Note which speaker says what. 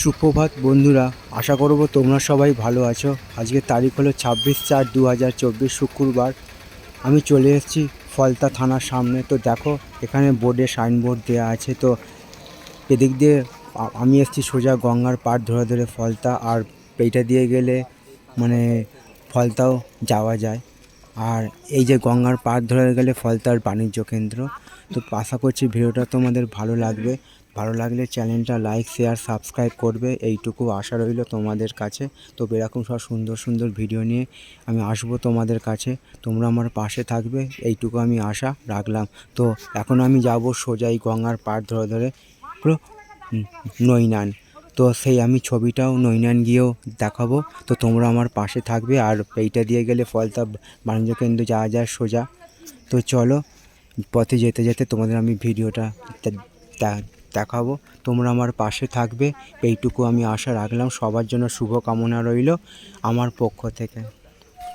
Speaker 1: সুপ্রভাত বন্ধুরা, আশা করব তোমরা সবাই ভালো আছো। আজকে তারিখ হলো ছাব্বিশ চার দু হাজার চব্বিশ শুক্রবার। আমি চলে এসেছি ফলতা থানার সামনে। তো দেখো, এখানে বোর্ডে সাইনবোর্ড দেওয়া আছে। তো এদিক দিয়ে আমি এসেছি সোজা গঙ্গার পাড় ধরে ধরে ফলতা। আর এইটা দিয়ে গেলে মানে ফলতাও যাওয়া যায়। আর এই যে গঙ্গার পাড় ধরে গেলে ফলতার বাণিজ্য কেন্দ্র। তো আশা করছি ভিডিওটা তোমাদের ভালো লাগবে। ভালো লাগলে চ্যানেলটা লাইক, শেয়ার, সাবস্ক্রাইব করবে। এইটুকু আশা রইল তোমাদের কাছে। তো এরকম সব সুন্দর সুন্দর ভিডিও নিয়ে আমি আসব তোমাদের কাছে। তোমরা আমার পাশে থাকবে, এইটুকু আমি আশা রাখলাম। তো এখন আমি যাব সোজাই গঙ্গার পাড় ধরে ধরে পুরো নৈনান। তো সেই আমি ছবিটাও নৈনান গিয়েও দেখাবো। তো তোমরা আমার পাশে থাকবে আর এইটা দিয়ে গেলে ফলতা বাণিজ্য কেন্দ্র যাওয়া যায় সোজা। তো চলো পথে যেতে যেতে তোমাদের আমি ভিডিওটা দেখাবো। তোমরা আমার পাশে থাকবে। এইটুকু আমি আশা রাখলাম। সবার জন্য শুভকামনা রইল আমার পক্ষ থেকে।